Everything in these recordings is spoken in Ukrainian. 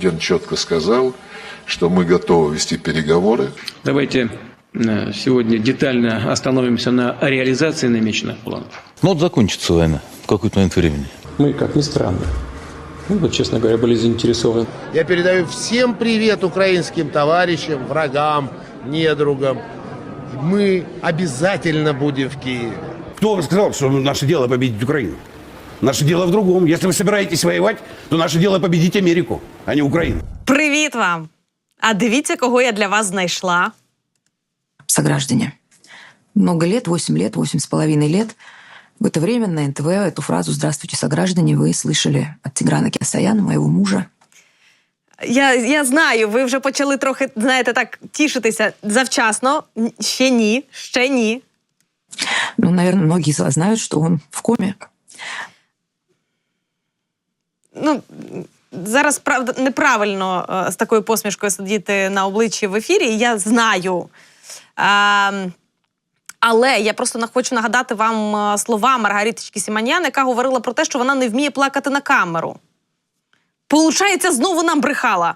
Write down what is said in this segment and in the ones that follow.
президент четко сказал, что мы готовы вести переговоры. Давайте э, сегодня детально остановимся на реализации намеченных планов. Ну вот закончится война в какой-то момент времени. Мы, как ни странно, мы, вот, честно говоря, были заинтересованы. Я передаю всем привет украинским товарищам, врагам, недругам. Мы обязательно будем в Киеве. Кто сказал, что наше дело победить Украину? Наше дело в другом. Если вы собираетесь воевать, то наше дело победить Америку, а не Украину. Привіт вам! А дивіться, кого я для вас знайшла. сограждане. Много лет, 8 лет, восемь с половиной лет. В это время на НТВ эту фразу «Здравствуйте, сограждане» вы слышали от Тиграна Киасаяна, моего мужа. Я, я знаю, ви вже почали трохи, знаєте, так тішитися завчасно. Н- Ще ні, ще ні. Ну, наверное, многие из вас знают, что он в коме. Ну, зараз правда неправильно е, з такою посмішкою сидіти на обличчі в ефірі. Я знаю. Ем, але я просто на- хочу нагадати вам е, слова Маргариточки Сіманян, яка говорила про те, що вона не вміє плакати на камеру. Получається, знову нам брехала.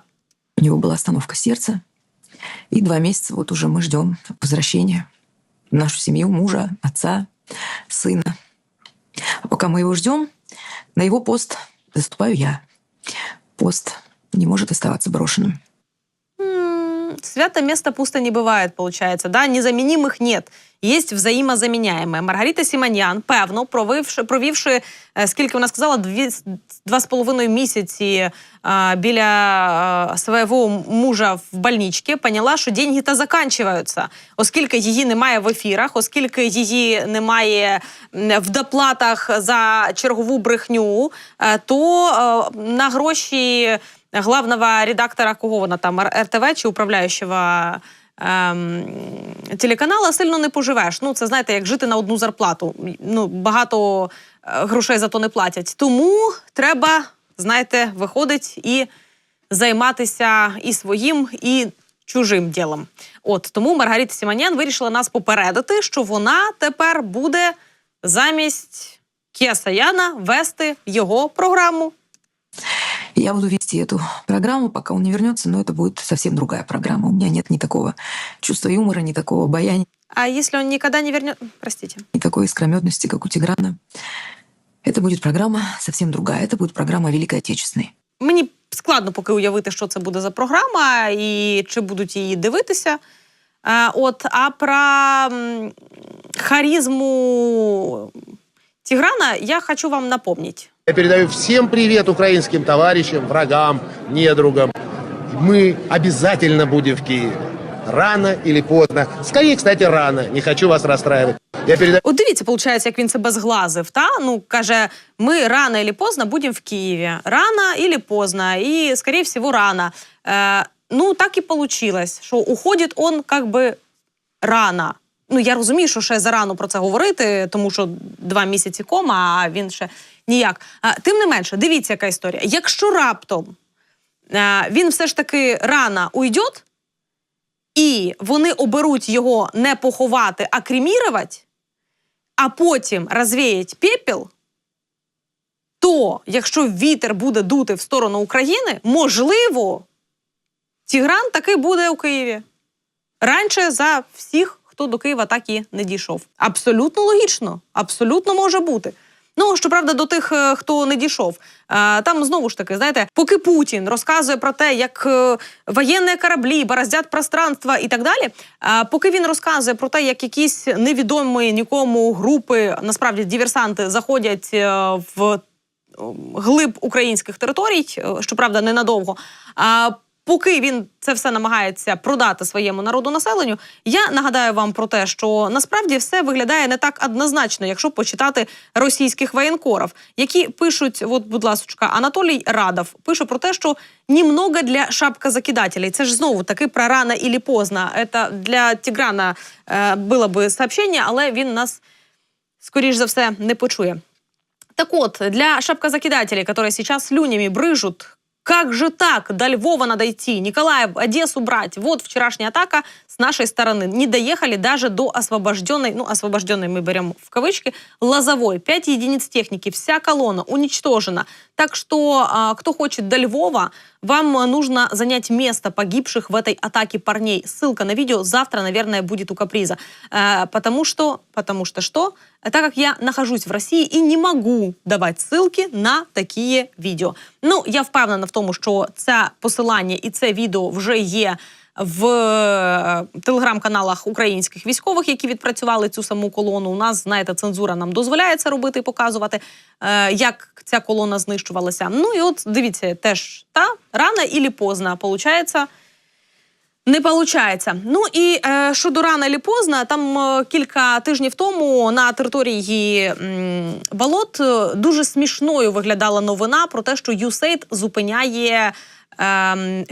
У него была остановка сердца. И два месяца вот уже мы ждем возвращения в нашу семью, мужа, отца, сына. А пока мы его ждем, на его пост заступаю я. Пост не может оставаться брошенным. Свято место пусто не бывает, получается, да? Незаменимых нет. Есть взаимозаміняєме. Маргарита Сіманян, певно, провівши, провівши е, скільки вона сказала, дві, два з половиною місяці е, біля е, свого мужа в больничці, поняла, що деньги та заканчиваються. Оскільки її немає в ефірах, оскільки її немає в доплатах за чергову брехню, то е, на гроші главного редактора, кого вона там, РТВ чи управляючого ем, телеканала, сильно не поживеш. Ну, це знаєте, як жити на одну зарплату. Ну, багато е, грошей за то не платять. Тому треба, знаєте, виходить і займатися і своїм, і чужим ділом. От тому Маргарита Сіманян вирішила нас попередити, що вона тепер буде замість Кія вести його програму. И Я буду вести эту программу, пока он не вернется, но это будет совсем другая программа. У меня нет ни такого чувства юмора, ни такого обаяния, А если он никогда не вернет... Простите. ни такой искрометности, как у Тиграна. Это будет программа совсем другая. Это будет программа Великой Отечественной. Мені складно поки уявити, що це буде за програма і чи будуть її дивитися. Е, От, а про м, харизму Тиграна я хочу вам напомнить. Я передаю всем привет украинским товарищам, врагам, недругам. Мы обязательно будем в Киеве. Рано или поздно. Скорее, кстати, рано. Не хочу вас расстраивать. Я передаю От дивіться, виходить, як він себе зглазив. Та? Ну, каже, ми рано или поздно будемо в Києві. Рано или поздно. І, скорее всего, рано. Е, ну, так і получилось, що уходить он как би рано. Ну, я розумію, що ще зарано про це говорити, тому що два місяці кома, а він ще ніяк. А, тим не менше, дивіться, яка історія. Якщо раптом е, він все ж таки рано уйде, і вони оберуть його не поховати, а кремірувати, а потім розвіять пепел, то якщо вітер буде дути в сторону України, можливо, Тігран таки буде у Києві. Раніше за всіх, хто до Києва так і не дійшов. Абсолютно логічно, абсолютно може бути. Ну, щоправда, до тих, е, хто не дійшов. Е, Там знову ж таки, знаєте, поки Путін розказує про те, як е, воєнні кораблі бороздять пространство і так далі. Поки він розказує про те, як якісь невідомі нікому групи, насправді диверсанти, заходять в глиб українських територій, щоправда, ненадовго. Поки він це все намагається продати своєму народу населенню, я нагадаю вам про те, що насправді все виглядає не так однозначно, якщо почитати російських воєнкорів, які пишуть, от, будь ласка, Анатолій Радов пише про те, що немного для шапкозакидателей. Це ж знову таки про рано или поздно. Це для Тіграна е, було би сообщення, але він нас скоріш за все не почує. Так вот, для шапкозакидателей, которые сейчас слюнями брыжут, как же так? До Львова надо идти, Николаев, Одессу брать. Вот вчерашняя атака с нашей стороны. Не доехали даже до освобожденной, ну, освобожденной мы берем в кавычки, Лозовой. Пять единиц техники, вся колонна уничтожена. Так что, а, кто хочет до Львова, Вам э, нужно занять место погибших в этой атаке парней. Ссылка на видео завтра, наверное, будет у Каприза. Э, потому что, потому что что? Э, Так как я нахожусь в Росії і не можу давати ссылки на такі відео. Ну, я впевнена в тому, що це посилання і це відео вже є В е, телеграм-каналах українських військових, які відпрацювали цю саму колону. У нас, знаєте, цензура нам дозволяє це робити і показувати, е, як ця колона знищувалася. Ну і от дивіться, теж та рано і поздно, получається. Не получається. Ну і е, щодо рано чи поздно, там е, кілька тижнів тому на території м, болот е, дуже смішною виглядала новина про те, що USAID зупиняє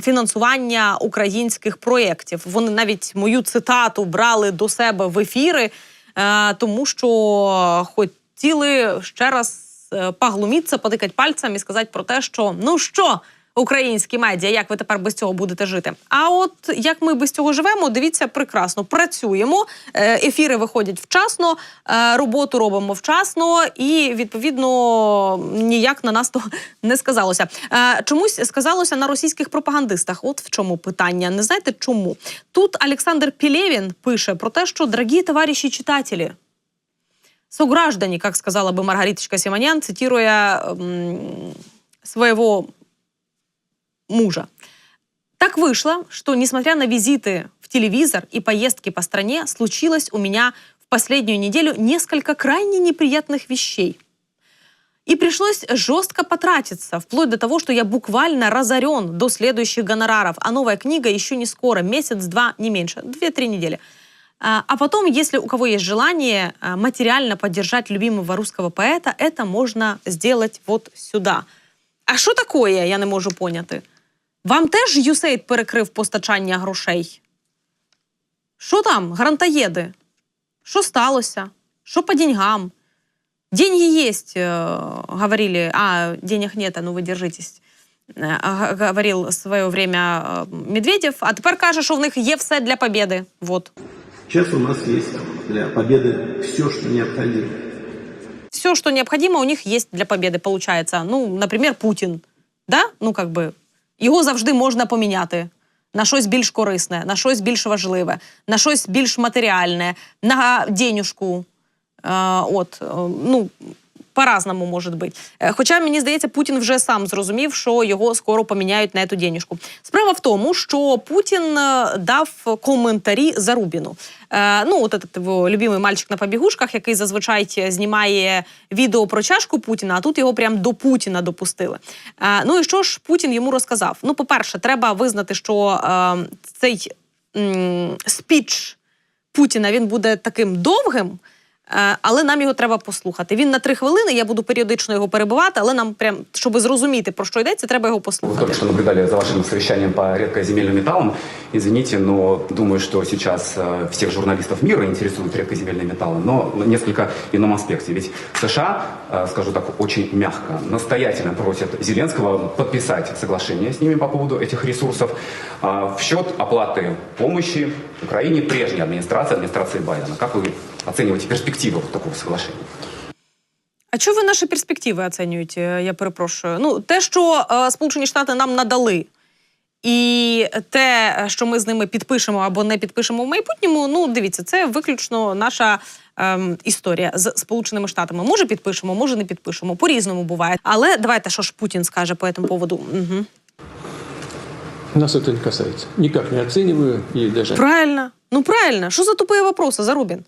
фінансування українських проєктів. Вони навіть мою цитату брали до себе в ефіри, е, тому що хотіли ще раз е, поглумітися, потикати пальцем і сказати про те, що ну що. Українські медіа, як ви тепер без цього будете жити? А от як ми без цього живемо, дивіться прекрасно. Працюємо, е, ефіри виходять вчасно, е, роботу робимо вчасно, і відповідно ніяк на нас то не сказалося. Е, Чомусь сказалося на російських пропагандистах. От в чому питання. Не знаєте чому? Тут Олександр Пілєвін пише про те, що дорогі товариші читателі, сограждане, как сказала бы Маргариточка Симонян, цитируя м, своего мужа. Так вышло, что, несмотря на визиты в телевизор и поездки по стране, случилось у меня в последнюю неделю несколько крайне неприятных вещей. И пришлось жестко потратиться, вплоть до того, что я буквально разорен до следующих гонораров. А новая книга еще не скоро, месяц-два, не меньше, две-три недели. А а потом, если у кого есть желание а, материально поддержать любимого русского поэта, это можно сделать вот сюда. А що такое, я не можу поняти? Вам теж USAID перекрив постачання грошей? Що там, грантоєди? Що сталося? Що по деньгам? Деньги есть, э, говорили. А, денег нет, а ну ви держитесь. Е, г- Говорив в своє время е, Медведєв, а тепер каже, що в них є все для побєди. Вот. Сейчас у нас есть для победы все, что необходимо. все, что необходимо, у них есть для победы, получается. Ну, наприклад, Путін. Да? Ну, как би, його завжди можна поміняти на щось більш корисне, на щось більш важливе, на щось більш матеріальне, на денюжку. Е, от, е, ну, по-разному може бути. Е, Хоча мені здається, Путін вже сам зрозумів, що його скоро поміняють на цю денюжку. Справа в тому, що Путін е, дав коментарі Зарубіну. Е, ну, от этот любимий мальчик на побігушках, який зазвичай знімає відео про чашку Путіна, а тут його прям до Путіна допустили. Ну і що ж Путін йому розказав? Ну, по-перше, треба визнати, що цей спіч Путіна він буде таким довгим. Е, Але нам його треба послухати. Він на три хвилини. Я буду періодично його перебивати, але нам прям, щоб зрозуміти про що йдеться, треба його Вы послухати. только что наблюдали за вашим совещанием по редкоземельным металлам. Извините, но думаю, что сейчас э, всех журналистов мира интересуют редкоземельные металлы, но в несколько ином аспекте. Ведь США, э, скажу так очень мягко, настоятельно просят Зеленского подписать соглашение с ними по поводу этих ресурсов а, в счет оплаты помощи Украине прежней администрации, администрации Байдена. Как вы оцениваете перспективы вот такого соглашения? А чого ви наші перспективи оцінюєте? Я перепрошую. Ну, те, що е, Сполучені Штати нам надали, і те, що ми з ними підпишемо або не підпишемо в майбутньому, ну дивіться, це виключно наша ем, історія з Сполученими Штатами. Може, підпишемо, може не підпишемо. По-різному буває. Але давайте, що ж Путін скаже по цьому поводу. Угу. Нас это не касается. Никак не оцениваю и даже Правильно. Ну правильно. Що за тупі вопроси, Зарубін?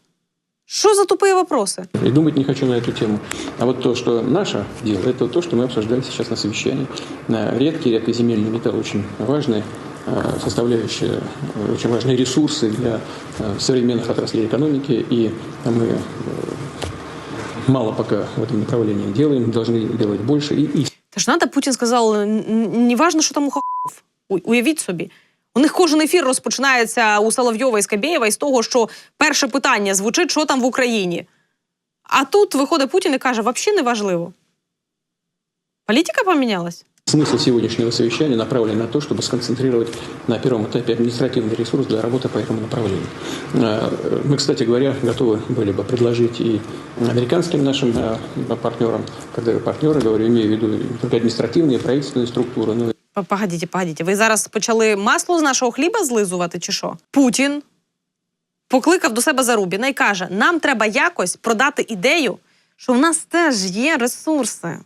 Що за тупі вопроси? и думать не хочу на эту тему. А вот то, что наше дело, это то, что мы обсуждаем сейчас на совещании. Э, Редкий редкоземельный металл очень важный э, составляющая, э, очень важные ресурсы для э, современных отраслей экономики, и мы э, мало пока в этом направлении делаем, должны делать больше. И, и Та ж надо, Путін сказав, «Н- н- не важно, що там у Хахов. Уй- Уявіть собі. У них кожен ефір розпочинається у Соловйова і Скабєєва із того, що перше питання звучить, що там в Україні. А тут виходить Путін і каже, взагалі не важливо. Політика помінялась? Смысл сегодняшнего совещания направлен на то, чтобы сконцентрировать на первом этапе административный ресурс для работы по этому направлению. Э, Мы, кстати говоря, готовы были бы предложить и американским нашим э, партнерам, когда я партнеры говорю, имею в виду не только административные, правительственные структуры, но и П- Погодіть, погодіть. Ви зараз почали масло з нашого хліба злизувати, чи що? Путін покликав до себе Зарубіна і каже: нам треба якось продати ідею, що в нас теж є ресурси.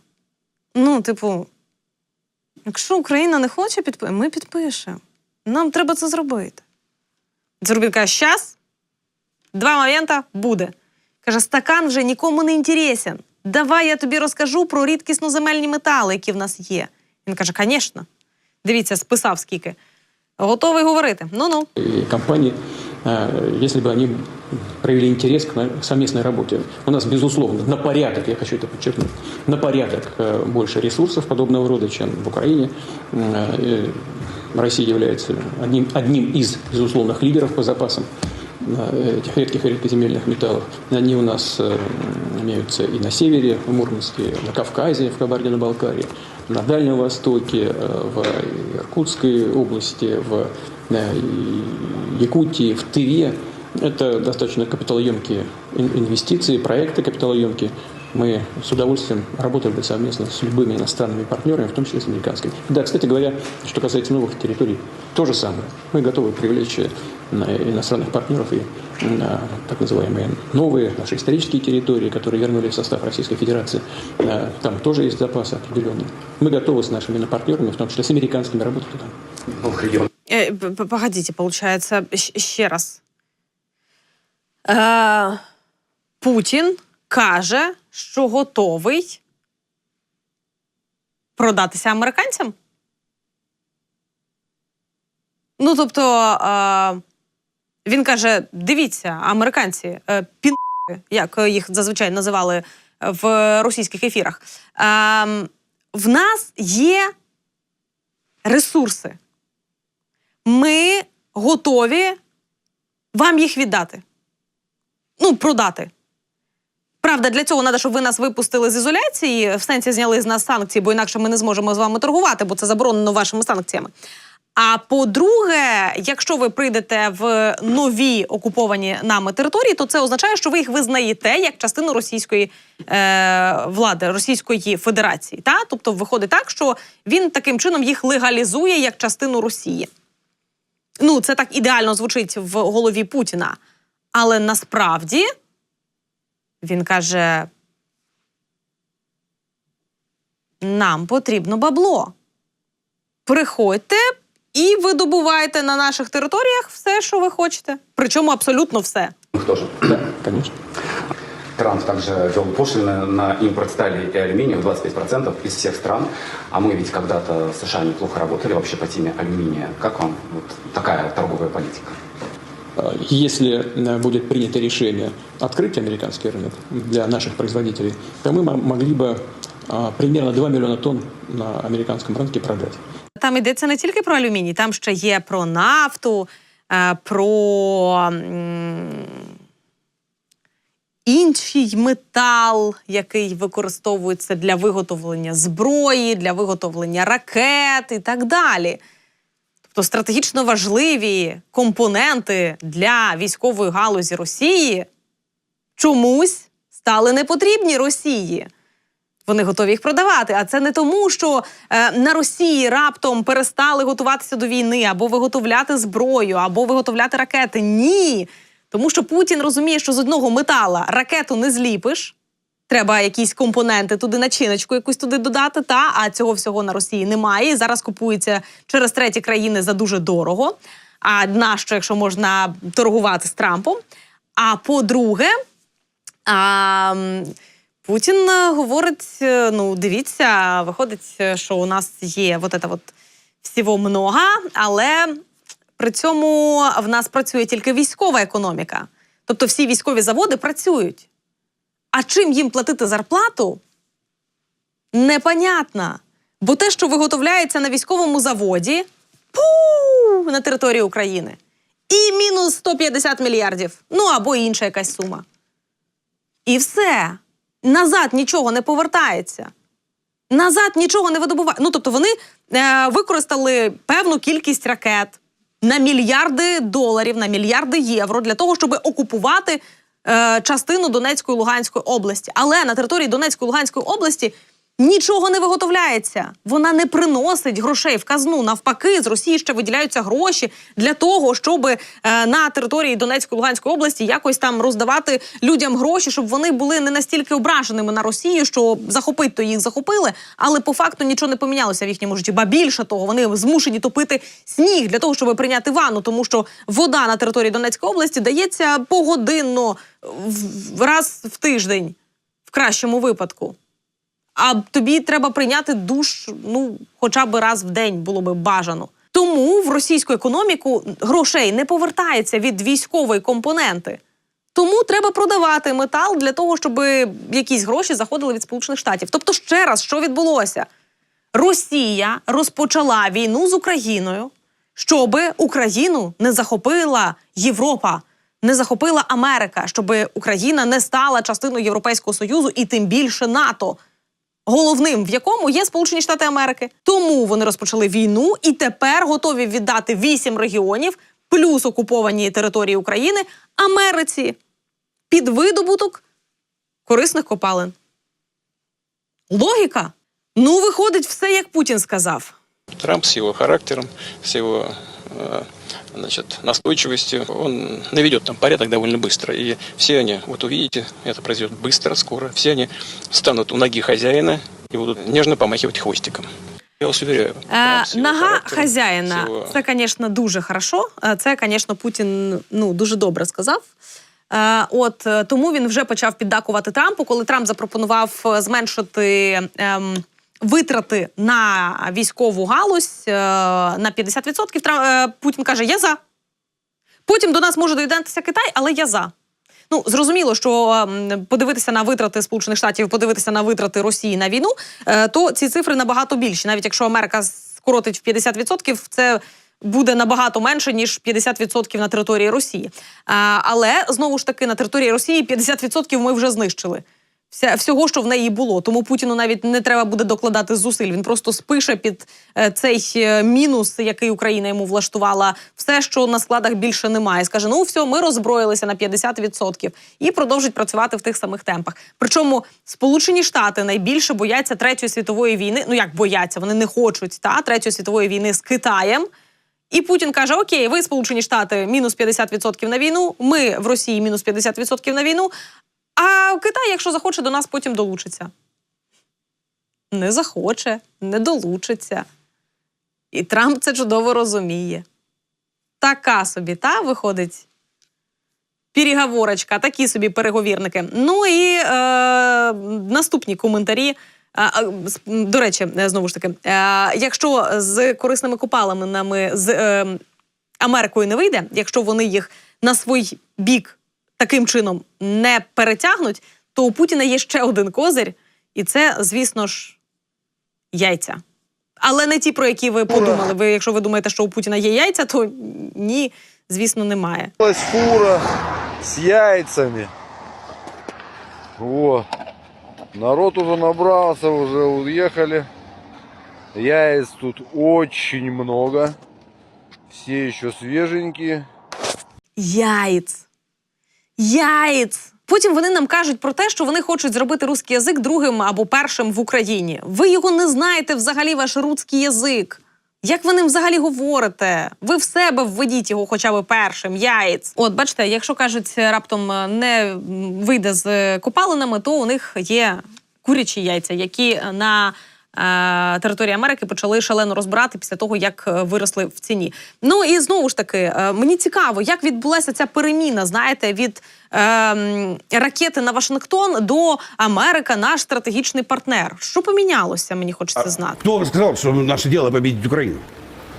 Ну, типу, якщо Україна не хоче підписати, ми підпишемо. Нам треба це зробити. Зарубін каже, щас, два момента буде. Каже, стакан вже нікому не інтересен. Давай я тобі розкажу про рідкісноземельні метали, які в нас є. Він каже, звісно. Дивіться, списав скільки. Готовий говорити. Ну-ну. И компании, э, если бы они проявили интерес к совместной работе. У нас, безусловно, на порядок, я хочу это подчеркнуть, на порядок э, больше ресурсов подобного рода, чем в Украине. Э, Россия является одним, одним из безусловных лидеров по запасам этих редких и редкоземельных металлов. Они у нас имеются и на севере, в Мурманске, на Кавказе, в Кабардино-Балкарии, на Дальнем Востоке, э, в Иркутской области, в э, Якутии, в Тыве. Это достаточно капиталоемкие ин- инвестиции, проекты капиталоемкие. Мы с удовольствием работали бы совместно с любыми иностранными партнерами, в том числе с американскими. Да, кстати говоря, что касается новых территорий, то же самое. Мы готовы привлечь э, иностранных партнеров и на так называемые новые наши исторические территории, которые вернули в состав Российской Федерации. Э, Там тоже есть запасы определенные. Мы готовы с нашими партнерами, в том числе с американскими, работать п- п- Погодите, получается, щ- ще раз. Е, Путін каже, що готовий продатися американцям. Ну, тобто, е, він каже: дивіться, американці, е, пін, як їх зазвичай називали в російських ефірах. Е, в нас є ресурси ми готові вам їх віддати. Ну, продати. Правда, для цього треба, щоб ви нас випустили з ізоляції, в сенсі зняли з нас санкції, бо інакше ми не зможемо з вами торгувати, бо це заборонено вашими санкціями. А по-друге, якщо ви прийдете в нові окуповані нами території, то це означає, що ви їх визнаєте як частину російської е, влади, Російської Федерації. Та? Тобто виходить так, що він таким чином їх легалізує як частину Росії. Ну, це так ідеально звучить в голові Путіна. Але насправді він каже: нам потрібно бабло. Приходьте і видобувайте на наших територіях все, що ви хочете. Причому абсолютно все. Их тоже. Да, конечно. Трамп также ввел пошлины на импорт стали и алюминия в 25% из всех стран. А мы ведь когда-то в США неплохо работали вообще по теме алюминия. Как вам вот такая торговая политика? Э, Если э, будет принято решение открыть американский рынок для наших производителей, то мы мо- могли бы а, примерно 2 миллиона тонн на американском рынке продать. Там йдеться не тільки про алюміній, там ще є про нафту, е, про інший метал, який використовується для виготовлення зброї, для виготовлення ракет і так далі. Тобто стратегічно важливі компоненти для військової галузі Росії чомусь стали непотрібні Росії. Вони готові їх продавати. А це не тому, що е, на Росії раптом перестали готуватися до війни, або виготовляти зброю, або виготовляти ракети. Ні. Тому що Путін розуміє, що з одного метала ракету не зліпиш. Треба якісь компоненти туди, начиночку якусь туди додати. Та а цього всього на Росії немає. І зараз купується через треті країни за дуже дорого. А нащо, якщо можна торгувати з Трампом? А по-друге, а, Путін е, говорить: е, ну, дивіться, виходить, е, що у нас є вот это вот всього много, але при цьому в нас працює тільки військова економіка. Тобто всі військові заводи працюють. А чим їм платити зарплату? Непонятно. Бо те, що виготовляється на військовому заводі, пу, на території України, і мінус 150 мільярдів, ну або інша якась сума. І все. Назад нічого не повертається. Назад нічого не видобуває. Ну, тобто вони е, використали певну кількість ракет на мільярди доларів, на мільярди євро для того, щоб окупувати е, частину Донецької Луганської області. Але на території Донецької Луганської області Нічого не виготовляється. Вона не приносить грошей в казну. Навпаки, з Росії ще виділяються гроші для того, щоб е, на території Донецької Луганської області якось там роздавати людям гроші, щоб вони були не настільки ображеними на Росію, що захопити то їх захопили, але по факту нічого не помінялося в їхньому житті. Ба більше того, вони змушені топити сніг для того, щоб прийняти ванну, тому що вода на території Донецької області дається погодинно в- раз в тиждень, в кращому випадку. А тобі треба прийняти душ ну хоча б раз в день було би бажано. Тому в російську економіку грошей не повертається від військової компоненти. Тому треба продавати метал для того, щоб якісь гроші заходили від Сполучених Штатів. Тобто, ще раз, що відбулося? Росія розпочала війну з Україною, щоб Україну не захопила Європа, не захопила Америка, щоб Україна не стала частиною Європейського Союзу і тим більше НАТО головним в якому є Сполучені Штати Америки. Тому вони розпочали війну і тепер готові віддати вісім регіонів плюс окуповані території України Америці під видобуток корисних копалин. Логіка? Ну, виходить, все як Путін сказав. Трамп с его характером, с его э, значит, настойчивостью, он наведет там порядок довольно быстро. И все они, вот увидите, это произойдет быстро, скоро, все они встанут у ноги хозяина и будут нежно помахивать хвостиком. Я вас уверяю. Е, Трамп с его нога характером, хазяїна, с его- це, звісно, дуже хорошо. Е, Це, звісно, Путін ну дуже добре сказав. Е, От е, тому він вже почав піддакувати Трампу, коли Трамп запропонував е, зменшити ем, витрати на військову галузь е, на 50%. Трамп, е, Путін каже: Я за. Потім до нас може доєднатися Китай, але я за. Ну зрозуміло, що ем, подивитися на витрати Сполучених Штатів, подивитися на витрати Росії на війну, е, то ці цифри набагато більші. Навіть якщо Америка скоротить в 50%, це буде набагато менше ніж 50% на території Росії. Але знову ж таки на території Росії 50% ми вже знищили. Вся, всього, що в неї було. Тому Путіну навіть не треба буде докладати зусиль. Він просто спише під е, цей е, мінус, який Україна йому влаштувала, все, що на складах більше немає. Скаже: ну все, ми роззброїлися на 50% і продовжить працювати в тих самих темпах. Причому Сполучені Штати найбільше бояться третьої світової війни. Ну як бояться, вони не хочуть та третьої світової війни з Китаєм. І Путін каже: Окей, ви Сполучені Штати мінус 50% на війну. Ми в Росії мінус 50% на війну. А Китай, якщо захоче, до нас потім долучиться. Не захоче, не долучиться. І Трамп це чудово розуміє. Така собі, та виходить. Переговорочка, такі собі переговірники. Ну і е, наступні коментарі. З- м, До речі, е, знову ж таки, е, якщо з корисними копалинами з е, Америкою не вийде, якщо вони їх на свій бік таким чином не перетягнуть, то у Путіна є ще один козир, і це, звісно ж, яйця. Але не ті, про які ви подумали. Ви, якщо ви думаєте, що у Путіна є яйця, то ні, звісно, немає. фура с яйцами. Вот. Народ уже набрался, уже уехали. Яиц тут очень много. Все еще свеженькие. Яєць. Яєць. Потім вони нам кажуть про те, що вони хочуть зробити русський язик другим або першим в Україні. Ви його не знаєте взагалі, ваш русський язик. Як ви ним взагалі говорите? Ви в себе введіть його хоча б першим, яєць. От бачите, якщо кажуть, раптом е, не вийде з е, копалинами, то у них є курячі яйця, які на е, території Америки почали шалено розбирати після того, як е, виросли в ціні. Ну і знову ж таки, е, мені цікаво, як відбулася ця переміна, знаєте, від е, м, ракети на Вашингтон до Америка, наш стратегічний партнер. Що помінялося? Мені хочеться знати. Кто вам сказал, что наше дело победить Украину?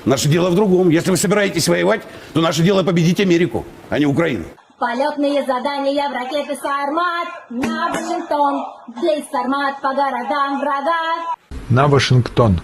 Наше дело в другом. Если вы собираетесь воевать, то наше дело победить Америку, а не Украину. Полетные задания в ракеты Сармат на Вашингтон. Здесь Сармат по городам врага. На Вашингтон.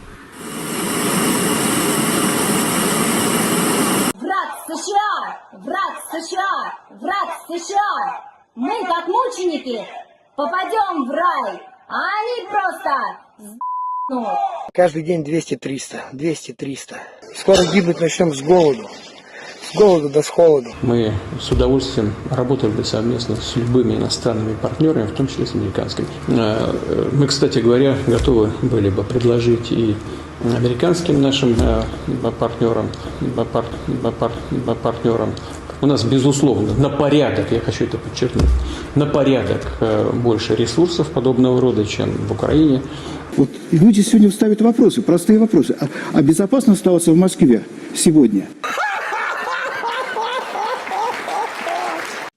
Враг США! Враг США! Враг США! Мы, как мученики, попадем в рай, а они просто сдохнут. Каждый день 200-300, 200-300. Скоро гибнуть начнем с голоду. С голоду да с холоду. Мы с удовольствием работали бы совместно с любыми иностранными партнерами, в том числе с американскими. Э, Мы, кстати говоря, готовы были бы предложить и американским нашим э, партнерам, пар- пар- партнерам у нас, безусловно, на порядок, я хочу это подчеркнуть, на порядок э, больше ресурсов подобного рода, чем в Украине. Вот люди сегодня ставят вопросы, простые вопросы. А, а безопасно оставаться в Москве сегодня?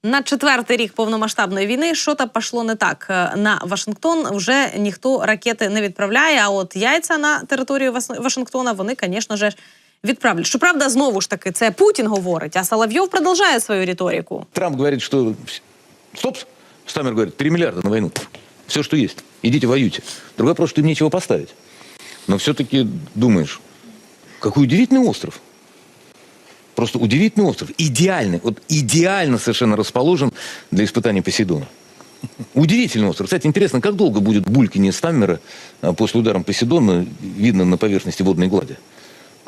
На четвертий рік повномасштабної війни що то пішло не так. Е, На Вашингтон вже ніхто ракети не відправляє. А от яйця на територію Вашингтона вони, звісно ж, відправлять. Щоправда, знову ж таки, це Путін говорить, а Соловйов продовжує свою риторику. Трамп говорит, что... Стоп! Стамер говорит, 3 миллиарда на войну. Все, что есть. Идите воюйте. Другой вопрос, что им нечего поставить. Но все-таки думаешь, какой удивительный остров. Просто удивительный остров. Идеальный, вот идеально совершенно расположен для испытаний Посейдона. Удивительный остров. Кстати, интересно, как долго будет булькинье Стаммера а, после удара Посейдона видно на поверхности водной глади?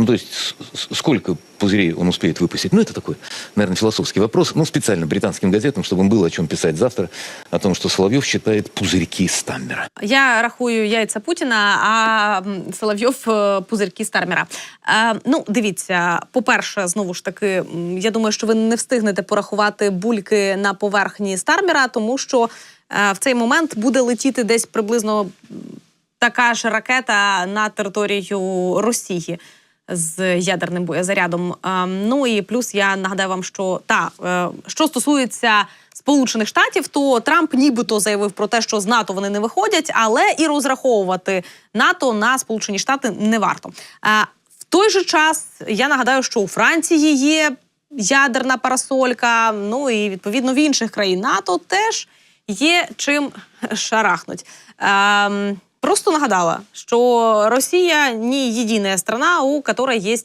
Ну, то есть, с- с- сколько пузырей он успеет выпустить? Ну, это такой, наверное, философский вопрос. Ну, специально британским газетам, чтобы им было о чем писать завтра, о том, что Соловьев считает пузырьки Стаммера. Я рахую яйця Путіна, а м, Соловйов е, пузирки Стармера. Е, ну, дивіться, по-перше, знову ж таки, м, я думаю, що ви не встигнете порахувати бульки на поверхні Стармера, тому що е, в цей момент буде летіти десь приблизно м, така ж ракета на територію Росії. З ядерним боєзарядом. Е, Ну і плюс я нагадаю вам, що та е, що стосується Сполучених Штатів, то Трамп нібито заявив про те, що з НАТО вони не виходять, але і розраховувати НАТО на Сполучені Штати не варто. Е, В той же час я нагадаю, що у Франції є ядерна парасолька. Ну і відповідно в інших країн НАТО теж є чим шарахнуть. Просто нагадала, що Росія не єдина страна, у якої є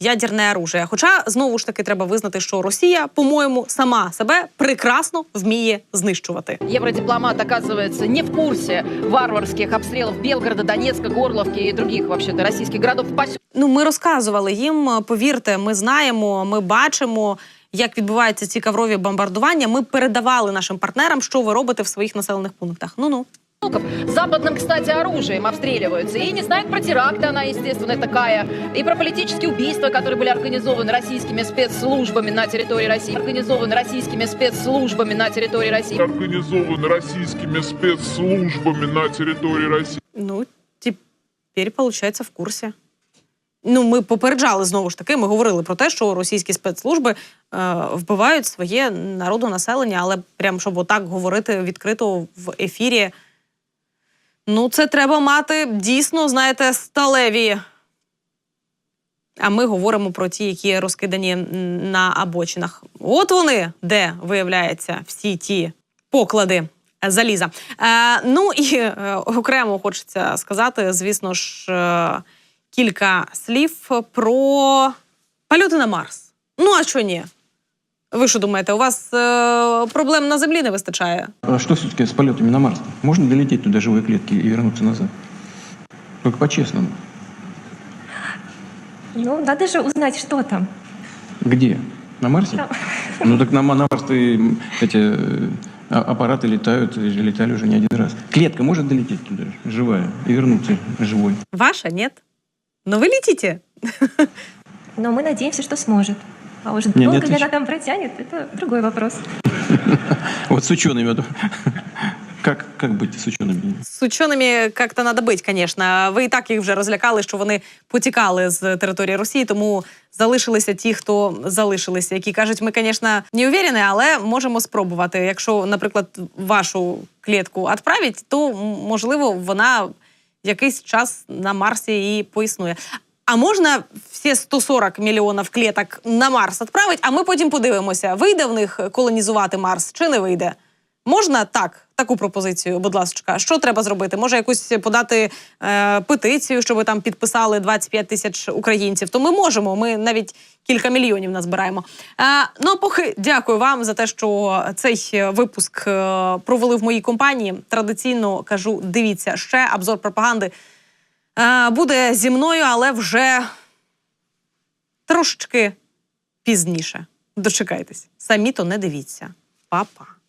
ядерне оружие. Хоча знову ж таки треба визнати, що Росія, по-моєму, сама себе прекрасно вміє знищувати. Евродипломат, оказывается, не в курсе варварских обстрелов Белгорода, Донецка, Горловки и других, вообще-то, российских городов. Ну, ми розказували їм. Повірте, ми знаємо, ми бачимо. Як відбуваються ці каврові бомбардування, ми передавали нашим партнерам, що ви робите в своїх населених пунктах. Ну ну Западным, кстати, оружием обстреливаются. И не знают про теракты, она, естественно, такая. И про политические убийства, которые были организованы российскими спецслужбами на территории России. Организованы российскими спецслужбами на территории России. Организован российскими спецслужбами на территории России. ну тепер, виходить, в курсі. Ну, ми попереджали знову ж таки. Ми говорили про те, що російські спецслужби е, вбивають своє народонаселення, але прям щоб отак говорити відкрито в ефірі. Ну, це треба мати дійсно, знаєте, сталеві. А ми говоримо про ті, які розкидані на обочинах. От вони, де виявляється всі ті поклади заліза. Е, ну і е, окремо хочеться сказати, звісно ж, е, кілька слів про польоти на Марс. Ну а що ні? Ви що думаєте, у вас е, проблем на землі не вистачає? А что все-таки с полетами на Марс? Можно долететь туда живой клетки и вернуться назад? Только по-честному. Ну, надо же узнать, что там. Где? На Марсе? Там. Ну так на, на Марс эти э, а- аппараты летают, и летали уже не один раз. Клетка может долететь туда, живая, и вернуться живой? Ваша, нет? Ну ви летите. Но мы надеемся, что сможет. А уж Не, не долго ли отвечу. она там протянет, это другой вопрос. Вот с учеными. вот. Как, как быть с учеными? З ученими як-то треба бити, звісно. Ви і так їх вже розлякали, що вони потікали з території Росії, тому залишилися ті, хто залишилися, які кажуть, ми, звісно, не уверені, але можемо спробувати. Якщо, наприклад, вашу клітку відправить, то м, можливо вона якийсь час на Марсі і поіснує. А можна всі 140 мільйонів кліток на Марс відправити, а ми потім подивимося, вийде в них колонізувати Марс чи не вийде. Можна так, таку пропозицію, будь ласка. Що треба зробити? Може якусь подати е, петицію, щоб там підписали 25 тисяч українців. То ми можемо. Ми навіть кілька мільйонів назбираємо. Е, ну поки дякую вам за те, що цей випуск е, провели в моїй компанії. Традиційно кажу: дивіться ще обзор пропаганди буде зі мною, але вже трошечки пізніше. Дочекайтесь. Самі то не дивіться. Па-па.